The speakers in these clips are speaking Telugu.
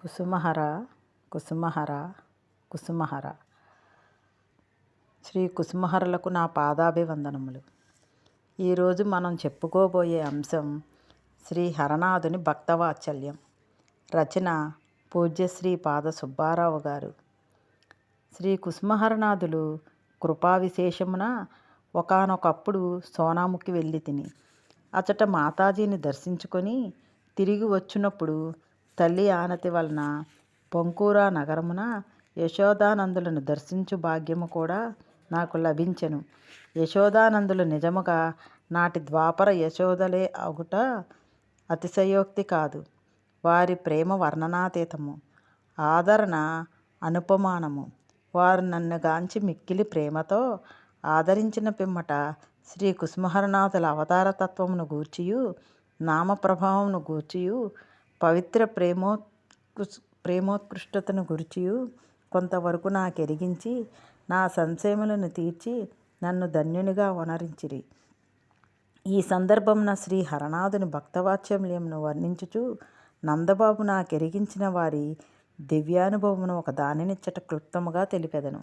కుసుమహర కుసుమహర కుసుమహర. శ్రీ కుసుమహరలకు నా పాదాభివందనములు. ఈరోజు మనం చెప్పుకోబోయే అంశం శ్రీ హరనాథుని భక్తవాత్సల్యం. రచన పూజ్యశ్రీ పాద సుబ్బారావు గారు. శ్రీ కుసుమహరనాథులు కృపా విశేషమున ఒకనొకప్పుడు సోనాముకి వెళ్ళి తిని అచట మాతాజీని దర్శించుకొని తిరిగి వచ్చినప్పుడు తల్లి ఆనతి వలన పొంకూరా నగరమున యశోదానందులను దర్శించు భాగ్యము కూడా నాకు లభించెను. యశోదానందులు నిజముగా నాటి ద్వాపర యశోదలే అగుట అతిశయోక్తి కాదు. వారి ప్రేమ వర్ణనాతీతము ఆదరణ అనుపమానము. వారు నన్ను గాంచి మిక్కిలి ప్రేమతో ఆదరించిన పిమ్మట శ్రీ కుసుమహరనాథుల అవతార తత్వమును గూర్చియు నామప్రభావమును గూర్చియు పవిత్ర ప్రేమో ప్రేమోత్కృష్టతను గురిచియు కొంతవరకు నాకెరిగించి నా సంశయములను తీర్చి నన్ను ధన్యునిగా వనరించిరి. ఈ సందర్భమున శ్రీ హరనాథుని భక్తవాత్సల్యంను వర్ణించుచు నందబాబు నాకెరిగించిన వారి దివ్యానుభవమును ఒక దానినిచ్చట క్లుప్తముగా తెలిపెదను.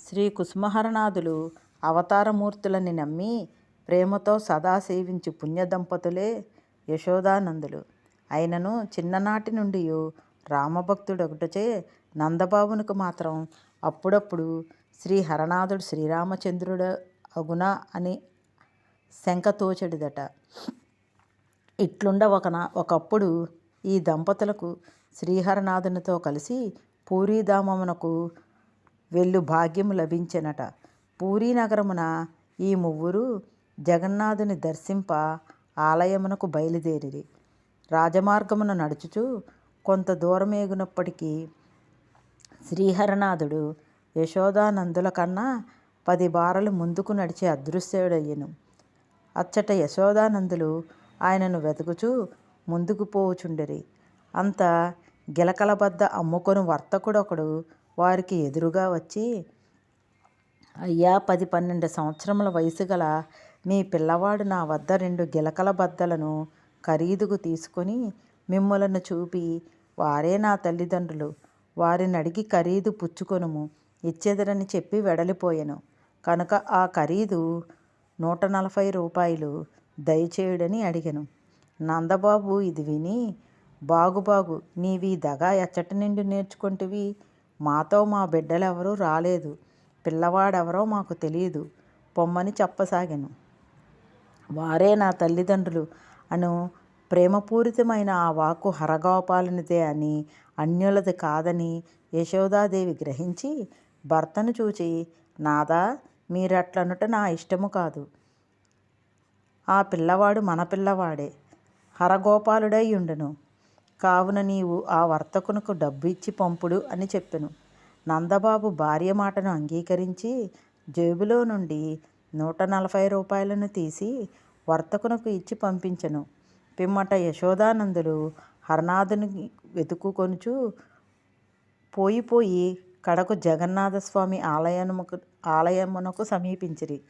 శ్రీ కుసుమహరనాథులు అవతారమూర్తులని నమ్మి ప్రేమతో సదా సేవించు పుణ్య దంపతులే యశోదానందులు. అయినను చిన్ననాటి నుండి రామభక్తుడొకటచే నందబాబునకు మాత్రం అప్పుడప్పుడు శ్రీ హరనాథుడు శ్రీరామచంద్రుడు అగునా అని శంక తోచెడిదట ఇట్లుండ ఒకన ఒకప్పుడు ఈ దంపతులకు శ్రీహరనాథునితో కలిసి పూరీధామమునకు వెళ్ళు భాగ్యము లభించినట. పూరీ నగరమున ఈ ముగ్గురు జగన్నాథుని దర్శింప ఆలయమునకు బయలుదేరిరి. రాజమార్గమున నడుచుచు కొంత దూరమేగునప్పటికీ శ్రీహరనాథుడు యశోదానందుల కన్నా పది బారలు ముందుకు నడిచి అదృశ్యుడయ్యను. అచ్చట యశోదానందులు ఆయనను వెతుకుచూ ముందుకు పోవుచుండిరి. అంత గిలకలబద్ద అమ్ముకొని వర్తకుడొకడు వారికి ఎదురుగా వచ్చి అయ్యా పది పన్నెండు సంవత్సరముల వయసు గల మీ పిల్లవాడు నా వద్ద రెండు గిలకల బద్దలను ఖరీదుకు తీసుకొని మిమ్మలను చూపి వారే నా తల్లిదండ్రులు. వారిని అడిగి ఖరీదు పుచ్చుకొనుము. ఇచ్చేదరని చెప్పి వెడలిపోయాను. కనుక ఆ ఖరీదు నూట నలభై రూపాయలు దయచేయుడని అడిగాను. నందబాబు ఇది విని బాగు బాగు నీవీ దగా ఎచ్చటి నుండి నేర్చుకుంటివి. మాతో మా బిడ్డలెవరూ రాలేదు. పిల్లవాడెవరో మాకు తెలియదు పొమ్మని చెప్పసాగాను. వారే నా తల్లిదండ్రులు అను ప్రేమపూరితమైన ఆ వాక్కు హరగోపాలునిదే అని అన్యులది కాదని యశోదాదేవి గ్రహించి భర్తను చూచి నాదా మీరట్లనుట నా ఇష్టము కాదు. ఆ పిల్లవాడు మన పిల్లవాడే. హరగోపాలుడై ఉండును కావున నీవు ఆ వర్తకునకు డబ్బు ఇచ్చి పంపుడు అని చెప్పెను. నందబాబు భార్య మాటను అంగీకరించి జేబులో నుండి నూట నలభై రూపాయలను తీసి వర్తకునకు ఇచ్చి పంపించెను. పిమ్మట యశోదానందులు హరనాథుని వెతుకుకొనుచు పోయిపోయి కడకు జగన్నాథస్వామి ఆలయముకు ఆలయమునకు సమీపించిరి.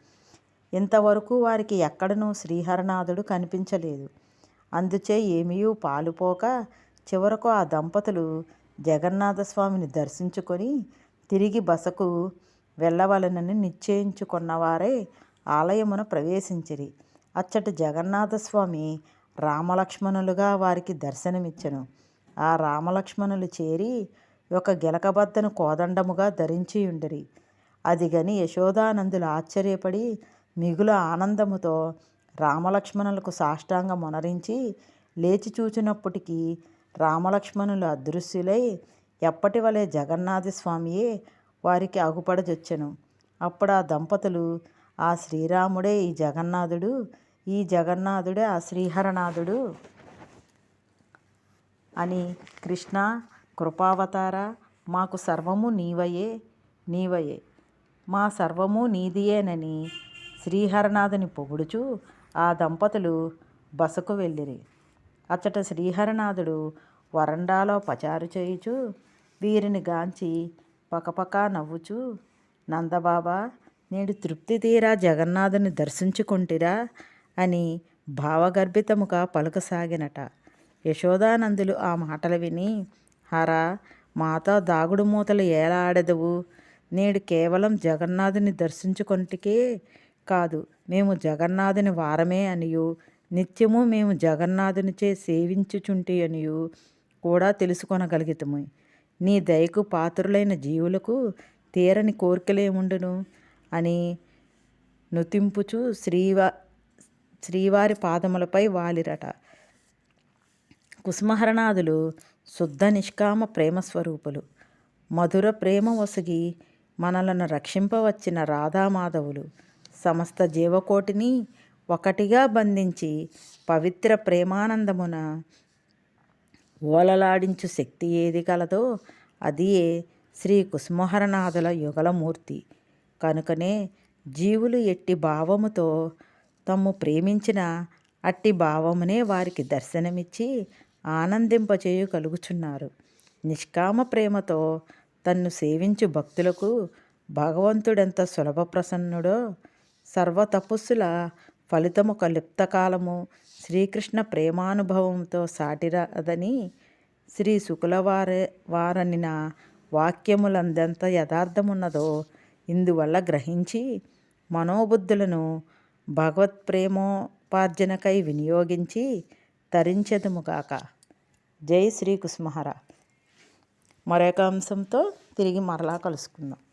ఇంతవరకు వారికి ఎక్కడనూ శ్రీహరనాథుడు కనిపించలేదు. అందుచే ఏమీయూ పాలుపోక చివరకు ఆ దంపతులు జగన్నాథస్వామిని దర్శించుకొని తిరిగి బసకు వెళ్ళవలనని నిశ్చయించుకున్నవారే ఆలయమున ప్రవేశించిరి. అచ్చటి జగన్నాథస్వామి రామలక్ష్మణులుగా వారికి దర్శనమిచ్చను. ఆ రామలక్ష్మణులు చేరి ఒక గిలకబద్దను కోదండముగా ధరించి ఉండిరి అది గని యశోదానందులు ఆశ్చర్యపడి మిగుల ఆనందముతో రామలక్ష్మణులకు సాష్టాంగ మొనరించి లేచి చూచినప్పటికీ రామలక్ష్మణులు అదృశ్యులై ఎప్పటి వలె జగన్నాథస్వామియే వారికి అగుపడజొచ్చెను. అప్పుడు ఆ దంపతులు ఆ శ్రీరాముడే ఈ జగన్నాథుడు ఈ జగన్నాథుడే ఆ శ్రీహరనాథుడు అని కృష్ణ కృపావతార మాకు సర్వము నీవయే నీవయే. మా సర్వము నీదియేనని శ్రీహరనాథుని పొగుడుచు ఆ దంపతులు బసకు వెళ్ళిరి. అచ్చట శ్రీహరనాథుడు వరండాలో పచారు చేయుచు వీరిని గాంచి పకపకా నవ్వుచు నందబాబా నేడు తృప్తి తీరా జగన్నాథుని దర్శించుకుంటిరా అని భావగర్భితముగా పలుకసాగినట. యశోదానందులు ఆ మాటలు విని హరా మాతో దాగుడు మూతలు ఎలా ఆడెదవు నేడు కేవలం జగన్నాథుని దర్శించుకుంటికే కాదు మేము జగన్నాథుని వారమే అనియు. నిత్యము మేము జగన్నాథునిచే సేవించుచుంటి అనియు కూడా తెలుసుకొనగలిగితము. నీ దయకు పాత్రులైన జీవులకు తీరని కోరికలేముండును అని నుతింపుచు శ్రీవా శ్రీవారి పాదములపై వాలిరట. కుసుమహరనాథులు శుద్ధ నిష్కామ ప్రేమ స్వరూపులు మధుర ప్రేమ వసగి మనలను రక్షింపవచ్చిన రాధామాధవులు. సమస్త జీవకోటిని ఒకటిగా బంధించి పవిత్ర ప్రేమానందమున ఓలలాడించు శక్తి ఏది కలదో అదియే శ్రీ కుసుమహరనాథుల యుగలమూర్తి కనుకనే జీవులు ఎట్టి భావముతో తమ్ము ప్రేమించిన అట్టి భావమునే వారికి దర్శనమిచ్చి ఆనందింపచేయు కలుగుచున్నారు. నిష్కామ ప్రేమతో తన్ను సేవించు భక్తులకు భగవంతుడెంత సులభ ప్రసన్నుడో సర్వ తపస్సుల ఫలితము లిప్తకాలము శ్రీకృష్ణ ప్రేమానుభవంతో సాటిరాదని శ్రీ శుకులవారే వారనిన వాక్యములందెంత యథార్థమున్నదో ఇందువల్ల గ్రహించి మనోబుద్ధులను భగవత్ ప్రేమోపార్జనకై వినియోగించి తరించదుముగాక జై శ్రీ కుసుమహర మరొక అంశంతో తిరిగి మరలా కలుసుకుందాం.